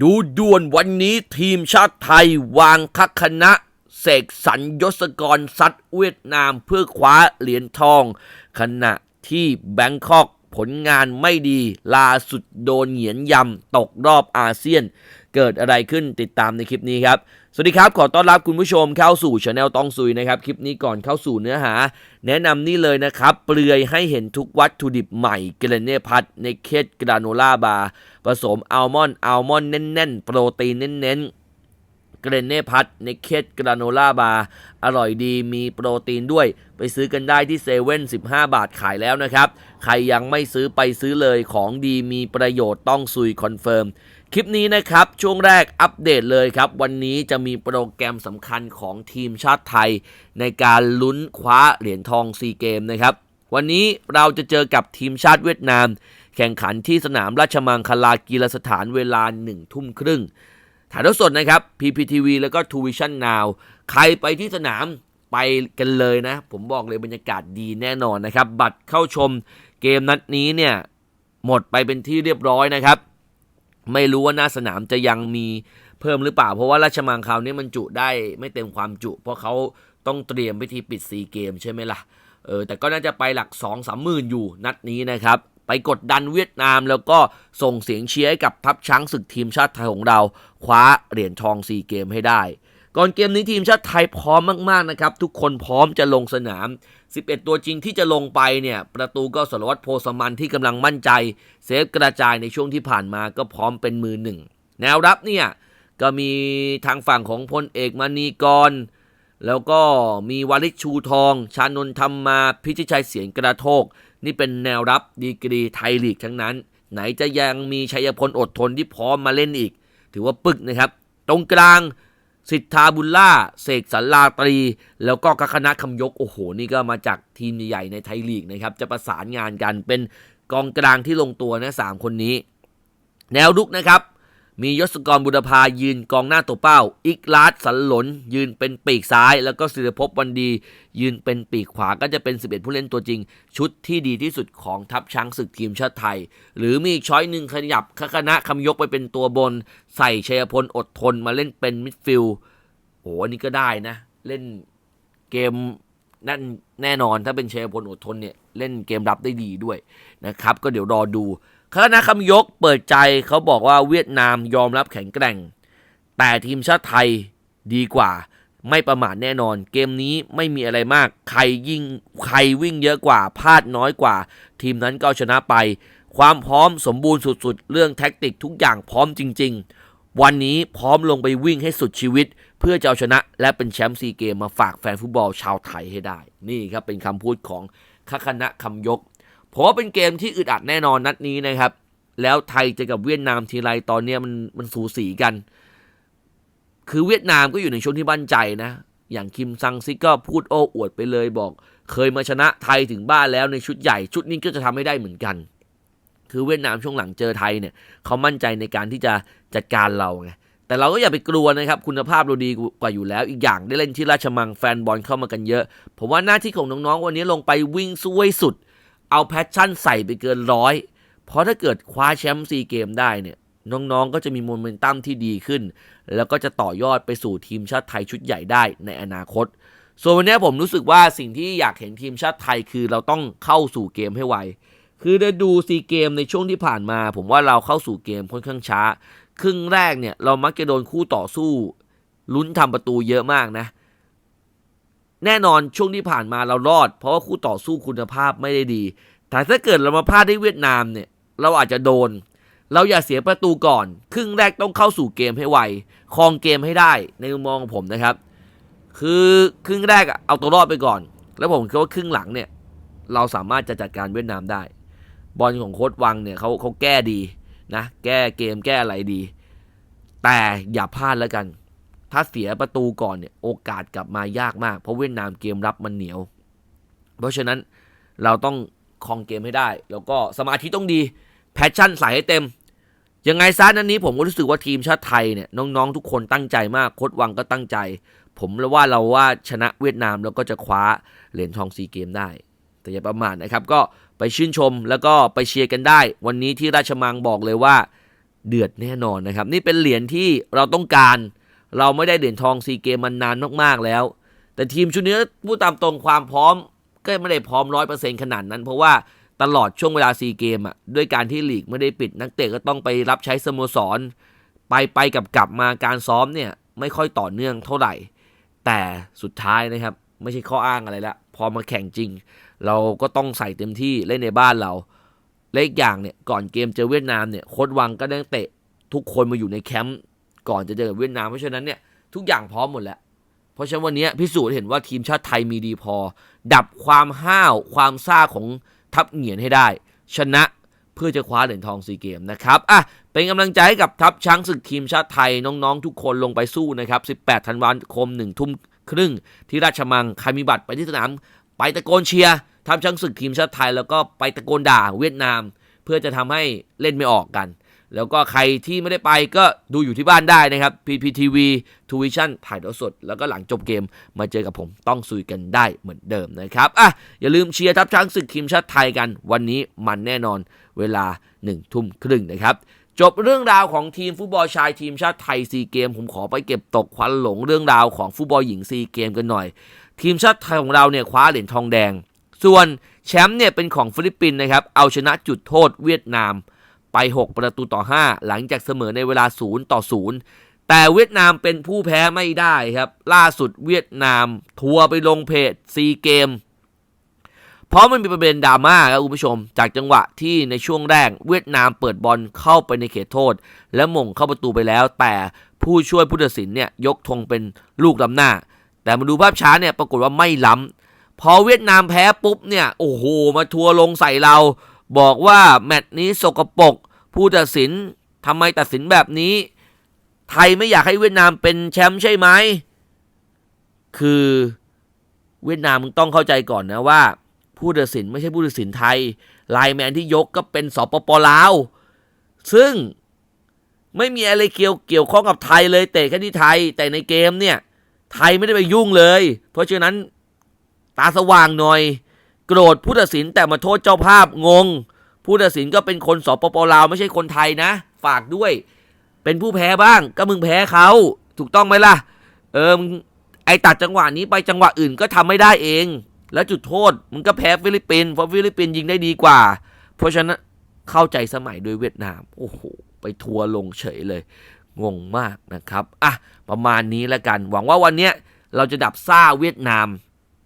ดูด่วนวันนี้ทีมชาติไทยวางคักคณะเสกสรรยศกรซัดเวียดนามเพื่อคว้าเหรียญทอง ขณะที่แบงคอกผลงานไม่ดีล่าสุดโดนเหยียนยำตกรอบอาเซียน เกิดอะไรขึ้นติดตามในคลิปนี้ครับ สวัสดีครับ ขอต้อนรับคุณผู้ชมเข้าสู่ช anel ตองซุยนะครับ คลิปนี้ก่อนเข้าสู่เนื้อหา แนะนำนี่เลยนะครับ เปลือยให้เห็นทุกวัตถุดิบใหม่เกรเน่พัทในเคสกราโนล่าบาร์ผสมอัลมอนด์อัลมอนด์แน่นๆ โปรตีนเน้นๆ เกรเน่พัทในเคสกราโนล่าบาร์อร่อยดีมีโปรตีนด้วย ไปซื้อกันได้ที่เซเว่น15บาทขายแล้วนะครับ ใครยังไม่ซื้อไปซื้อเลยของดีมีประโยชน์ต้องซุยคอนเฟิร์ม คลิปนี้นะครับ ช่วงแรกอัปเดตเลยครับ วันนี้จะมีโปรแกรมสำคัญของทีมชาติไทย ในการลุ้นคว้าเหรียญทองซีเกมนะครับ วันนี้เราจะเจอกับทีมชาติเวียดนาม แข่งขันที่สนามราชมังคลากีฬาสถานเวลาหนึ่งทุ่มครึ่งถ่ายทอดสดนะครับ PPTV แล้วก็ t ูวิชั่น Now ใครไปที่สนามไปกันเลยนะ ผมบอกเลยบรรยากาศดีแน่นอนนะครับ บัตรเข้าชมเกมนัดนี้เนี่ยหมดไปเป็นที่เรียบร้อยนะครับ ไม่รู้ว่าหน้าสนามจะยังมีเพิ่มหรือเปล่า เพราะว่าราชมังคราวนี้มันจุได้ไม่เต็มความจุ เพราะเขาต้องเตรียมพิธีปิดซีเกมใช่ไหมล่ะเออแต่ก็น่าจะไปหลัก 2 3 หมื่นอยู่นัดนี้นะครับ ไปกดดันเวียดนามแล้วก็ส่งเสียงเชียร์ให้กับทัพช้างศึกทีมชาติไทยของเรา คว้าเหรียญทองซีเกมให้ได้ ก่อนเกมนี้ทีมชาติไทยพร้อมมากๆนะครับ ทุกคนพร้อมจะลงสนาม 11 ตัวจริงที่จะลงไปเนี่ย ประตูก็สารวัตรโพสมันที่กำลังมั่นใจ เซฟกระจายในช่วงที่ผ่านมาก็พร้อมเป็นมือหนึ่ง แนวรับเนี่ย ก็มีทางฝั่งของพลเอกมณีกร แล้วก็มีวาริชชูทอง ชานนท์ธรรมมาพิชิชัยเสียงกระโทก นี่เป็นแนวรับดีกรีไทยลีกทั้งนั้น ไหนจะยังมีชัยพลอดทนที่พร้อมมาเล่นอีก ถือว่าปึกนะครับ ตรงกลาง สิทธาบุญล่าเสกสรรลาตรี แล้วก็กคณะคำยก โอ้โห นี่ก็มาจากทีมใหญ่ในไทยลีกนะครับ จะประสานงานกันเป็นกองกลางที่ลงตัวนะสามคนนี้ แนวรุกนะครับ มียศกรบุรพายืนกองหน้าตัวเป้า อิกลาดสันหลน ยืนเป็นปีกซ้าย แล้วก็ศิริภพวันดี ยืนเป็นปีกขวาก็จะเป็น 11 ผู้เล่นตัวจริง ชุดที่ดีที่สุดของทัพช้างศึกทีมชาติไทย หรือมีช้อยหนึ่งขยับคณะคำยกไปเป็นตัวบน ใส่ชัยพลอดทนมาเล่นเป็นมิดฟิลด์ โอ้อันนี้ก็ได้นะ เล่นเกมนั่นแน่นอนถ้าเป็นเชยพลอดทนเนี่ย เล่นเกมรับได้ดีด้วยนะครับ ก็เดี๋ยวรอดูคณะคำยกเปิดใจเขาบอกว่าเวียดนามยอมรับแข็งแกร่ง แต่ทีมชาติไทยดีกว่า ไม่ประมาทแน่นอน เกมนี้ไม่มีอะไรมาก ใครยิงใครวิ่งเยอะกว่าพลาดน้อยกว่า ทีมนั้นก็ชนะไป ความพร้อมสมบูรณ์สุดๆ เรื่องแท็กติกทุกอย่างพร้อมจริง ๆ วันนี้พร้อมลงไปวิ่งให้สุดชีวิต เพื่อจะเอาชนะและเป็นแชมป์ซีเกมมาฝากแฟนฟุตบอลชาวไทยให้ได้ นี่ครับเป็นคำพูดของคคณะคำยกผมว่าเป็นเกมที่อึดอัดแน่นอนนัดนี้นะครับ แล้วไทยเจอกับเวียดนามทีไรตอนเนี้มันมันสูสีกัน คือเวียดนามก็อยู่ในช่วงที่มั่นใจนะ อย่างคิมซังซิกก็พูดโอ้อวดไปเลยบอก เคยมาชนะไทยถึงบ้านแล้วในชุดใหญ่ ชุดนี้ก็จะทำให้ได้เหมือนกัน คือเวียดนามช่วงหลังเจอไทยเนี่ยเขามั่นใจในการที่จะจัดการเราไงแต่เราก็อย่าไปกลัวนะครับ คุณภาพเราดีกว่าอยู่แล้ว อีกอย่างได้เล่นที่ราชมังแฟนบอลเข้ามากันเยอะ ผมว่าหน้าที่ของน้องๆวันนี้ลงไปวิ่งสู้ให้สุด เอาแพชชั่นใส่ไปเกินร้อยเพราะถ้าเกิดคว้าแชมป์ซีเกมได้เนี่ยน้องๆ ก็จะมีโมเมนตัมที่ดีขึ้น แล้วก็จะต่อยอดไปสู่ทีมชาติไทยชุดใหญ่ได้ในอนาคต ส่วนวันนี้ผมรู้สึกว่าสิ่งที่อยากเห็นทีมชาติไทยคือเราต้องเข้าสู่เกมให้ไว คือได้ดูซีเกมในช่วงที่ผ่านมา ผมว่าเราเข้าสู่เกมค่อนข้างช้า ครึ่งแรกเนี่ยเรามักจะโดนคู่ต่อสู้ลุ้นทำประตูเยอะมากนะ แน่นอนช่วงที่ผ่านมาเรารอด เพราะว่าคู่ต่อสู้คุณภาพไม่ได้ดี แต่ถ้าเกิดเรามาพลาดที่เวียดนามเนี่ย เราอาจจะโดน เราอย่าเสียประตูก่อน ครึ่งแรกต้องเข้าสู่เกมให้ไวครองเกมให้ได้ในมุมมองของผมนะครับ คือครึ่งแรกเอาตัวรอดไปก่อน แล้วผมคิดว่าครึ่งหลังเนี่ย เราสามารถจะจัดการเวียดนามได้ บอลของโค้ดวังเนี่ยเขาเขาแก้ดีนะแก้เกมแก้อะไรดี แต่อย่าพลาดแล้วกัน ถ้าเสียประตูก่อนเนี่ยโอกาสกลับมายากมาก เพราะเวียดนามเกมรับมันเหนียว เพราะฉะนั้นเราต้องคองเกมให้ได้ แล้วก็สมาธิต้องดีแพชชั่นใส่ให้เต็ม ยังไงซะนั้นนี้ผมก็รู้สึกว่าทีมชาติไทยเนี่ยน้องๆ ทุกคนตั้งใจมากโค้ดวังก็ตั้งใจ ผมลยว่าเราว่าชนะเวียดนามแล้วก็จะคว้าเหรียญทองซีเกมได้ แต่อย่าประมาทนะครับ ก็ไปชื่นชมแล้วก็ไปเชียร์กันได้ วันนี้ที่ราชมังบอกเลยว่าเดือดแน่นอนนะครับ นี่เป็นเหรียญที่เราต้องการ เราไม่ได้เหรียญทองซีเกมมันนานมากๆแล้ว แต่ทีมชุดนี้พูดตามตรงความพร้อม ก็ไม่ได้พร้อมร้อยเปอร์เซ็นขนาดนั้น เพราะว่าตลอดช่วงเวลาซีเกมอะด้วยการที่ลีกไม่ได้ปิดนักเตะก็ต้องไปรับใช้สโมสร ไปไปกับกลับมาการซ้อมเนี่ยไม่ค่อยต่อเนื่องเท่าไหร่ แต่สุดท้ายนะครับ ไม่ใช่ข้ออ้างอะไรละพอมาแข่งจริง เราก็ต้องใส่เต็มที่เล่นในบ้านเราและอีกอย่างเนี่ยก่อนเกมเจอเวียดนามเนี่ยโค้ดวังก็ได้เตะทุกคนมาอยู่ในแคมป์ก่อนจะเจอเวียดนามเพราะฉะนั้นเนี่ยทุกอย่างพร้อมหมดแล้ว เพราะฉะนั้นวันนี้พิสูจน์เห็นว่าทีมชาติไทยมีดีพอ ดับความห้าวความซ่าของทัพเหงียนให้ได้ ชนะเพื่อจะคว้าเหรียญทองซีเกมนะครับอะเป็นกำลังใจให้กับทัพช้างศึกทีมชาติไทยน้องๆ ทุกคนลงไปสู้นะครับ 18 ธันวาคม1ทุ่มครึ่งที่ราชมังใครมีบัตรไปที่สนาม ไปตะโกนเชียร์ทัพช้างศึกทีมชาติไทย แล้วก็ไปตะโกนด่าเวียดนาม เพื่อจะทำให้เล่นไม่ออกกัน แล้วก็ใครที่ไม่ได้ไปก็ดูอยู่ที่บ้านได้นะครับ PPTV t v i s i o n ถ่ายทอดสด แล้วก็หลังจบเกมมาเจอกับผมต้องซุยกันได้เหมือนเดิมนะครับอะอย่าลืมเชียร์ทัพช้างศึกทีมชาติไทยกัน วันนี้มันแน่นอนเวลา1ทุ่มครึ่งนะครับจบเรื่องราวของทีมฟุตบอลชายทีมชาติไทยซีเกม ผมขอไปเก็บตกควันหลงเรื่องราวของฟุตบอลหญิงซีเกมกันหน่อย ทีมชาติไทยของเราเนี่ยคว้าเหรียญทองแดง ส่วนแชมป์เนี่ยเป็นของฟิลิปปินส์นะครับ เอาชนะจุดโทษเวียดนามไป 6 ประตูต่อ 5 หลังจากเสมอในเวลา 0 ต่อ 0 แต่เวียดนามเป็นผู้แพ้ไม่ได้ครับ ล่าสุดเวียดนาม ทัวร์ไปลงเพจซีเกม เพราะมันมีประเด็นดราม่าครับคุณผู้ชม จากจังหวะที่ในช่วงแรกเวียดนามเปิดบอลเข้าไปในเขตโทษ และมงเข้าประตูไปแล้ว แต่ผู้ช่วยผู้ตัดสินเนี่ยยกธงเป็นลูกล้ำหน้า แต่มาดูภาพช้าเนี่ยปรากฏว่าไม่ล้ำพอเวียดนามแพ้ปุ๊บเนี่ยโอ้โหมาทัวร์ลงใส่เรา บอกว่าแมตช์นี้สกปรกผู้ตัดสินทำไมตัดสินแบบนี้ ไทยไม่อยากให้เวียดนามเป็นแชมป์ใช่ไหมคือเวียดนามมึงต้องเข้าใจก่อนนะว่า ผู้ตัดสินไม่ใช่ผู้ตัดสินไทยไลแมนที่ยกก็เป็นสปปลาว ซึ่งไม่มีอะไรเกี่ยวเกี่ยวข้องกับไทยเลยเตะแค่ที่ไทยแต่ในเกมเนี่ย ไทยไม่ได้ไปยุ่งเลย เพราะฉะนั้นตาสว่างหน่อย โกรธผู้ตัดสินแต่มาโทษเจ้าภาพงง ผู้ตัดสินก็เป็นคนสปปลาวไม่ใช่คนไทยนะ ฝากด้วย เป็นผู้แพ้บ้าง ก็มึงแพ้เขาถูกต้องไหมล่ะ เออมไอตัดจังหวะนี้ไปจังหวะอื่นก็ทำไม่ได้เอง แล้วจุดโทษมึงก็แพ้ฟิลิปปินส์เพราะฟิลิปปินส์ยิงได้ดีกว่า เพราะฉะนั้นเข้าใจสมัยโดยเวียดนาม โอ้โห ไปทัวร์ลงเฉยเลย งงมากนะครับอะประมาณนี้แล้วกัน หวังว่าวันนี้เราจะดับซ่าเวียดนาม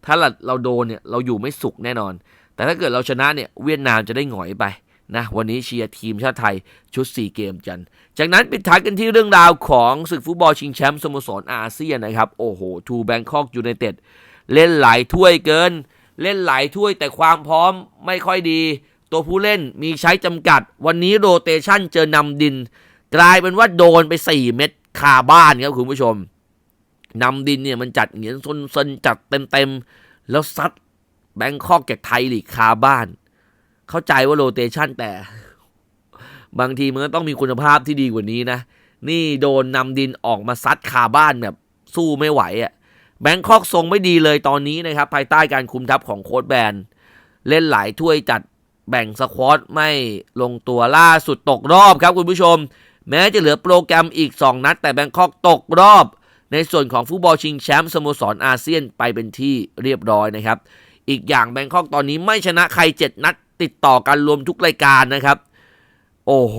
ถ้าเราเราโดนเนี่ยเราอยู่ไม่สุขแน่นอน แต่ถ้าเกิดเราชนะเนี่ยเวียดนามจะได้หงอยไปนะวันนี้เชียร์ทีมชาติไทยชุด 4 เกมจัน จากนั้นปิดท้ายกันที่เรื่องราวของศึกฟุตบอลชิงแชมป์สโมสรอาเซียนนะครับ โอ้โหทูแบงคอกยูไนเต็ดเล่นหลายถ้วยเกิน เล่นหลายถ้วยแต่ความพร้อมไม่ค่อยดี ตัวผู้เล่นมีใช้จำกัด วันนี้โรเตชันเจอนำดิน กลายเป็นว่าโดนไป4เม็ดคาบ้านครับคุณผู้ชมนำดินเนี่ยมันจัดเหงียนซนซนจัดเต็มๆ แล้วซัดแบงคอกจากไทยลีกคาบ้าน เข้าใจว่าโรเตชันแต่ บางทีมันก็ต้องมีคุณภาพที่ดีกว่านี้นะ นี่โดนนำดินออกมาซัดคาบ้านแบบสู้ไม่ไหวอะ่ะแบงคอกทรงไม่ดีเลยตอนนี้นะครับ ภายใต้การคุมทัพของโค้ชแบน เล่นหลายถ้วยจัดแบ่งสควอตไม่ลงตัวล่าสุดตกรอบครับคุณผู้ชม แม้จะเหลือโปรแกรมอีก 2 นัด แต่แบงคอกตกรอบ ในส่วนของฟุตบอลชิงแชมป์สโมสรอาเซียนไปเป็นที่เรียบร้อยนะครับ อีกอย่างแบงคอกตอนนี้ไม่ชนะใคร 7 นัด ติดต่อกันรวมทุกรายการนะครับ โอ้โห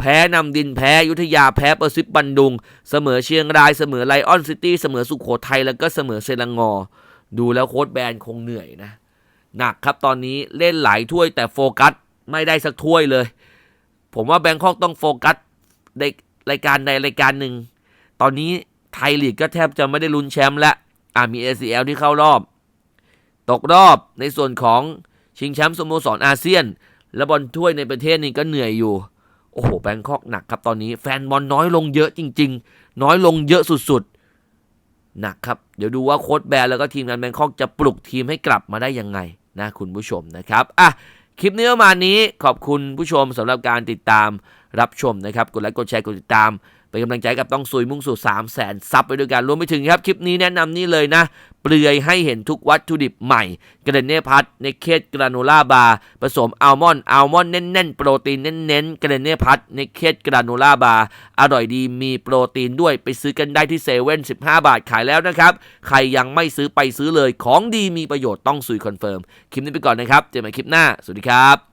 แพ้นำดินแพ้ยุทธยาแพ้เปอร์ซิปบันดุง เสมอเชียงรายเสมอไลออนซิตี้เสมอสุโขทัยแล้วก็เสมอเซรังงอ ดูแล้วโค้ชแบนคงเหนื่อยนะหนักครับตอนนี้เล่นหลายถ้วยแต่โฟกัสไม่ได้สักถ้วยเลย ผมว่าแบงคอกต้องโฟกัส รายการใดรายการหนึ่ง ตอนนี้ไทยลีกก็แทบจะไม่ได้ลุ้นแชมป์แล้วอ่ามี ACL ที่เข้ารอบ ตกรอบในส่วนของชิงแชมป์สโมสรอาเซียน และบอลถ้วยในประเทศนี้ก็เหนื่อยอยู่ โอ้โหแบงคอกหนักครับตอนนี้แฟนบอลน้อยลงเยอะจริง ๆ น้อยลงเยอะสุดๆหนักครับ เดี๋ยวดูว่าโค้ชแบนแล้วก็ทีมงานแบงคอกจะปลุกทีมให้กลับมาได้ยังไงนะคุณผู้ชมนะครับอะ คลิปนี้ประมาณนี้ขอบคุณผู้ชมสำหรับการติดตามรับชมนะครับ กดไลค์กดแชร์กดติดตาม เป็นกำลังใจกับต้องซุยมุ่งสู่3 0 0แสนซับไปด้วยกันรวมไปถึงครับ คลิปนี้แนะนำนี่เลยนะ เปลือยให้เห็นทุกวัตถุดิบใหม่เกรเน่พัทในเคสกราโนล่าบาร์ผสมอัลมอนด์อัลมอนด์แน่นๆ โปรตีนเน้นๆเกรเน่พัทในเคสกราโนล่าบาร์อร่อยดีมีโปรตีนด้วยไปซื้อกันได้ที่เซเว่น15บาทขายแล้วนะครับ ใครยังไม่ซื้อไปซื้อเลยของดีมีประโยชน์ต้องซุยคอนเฟิร์มคลิปนี้ไปก่อนนะครับเจอกันใหม่คลิปหน้าสวัสดีครับ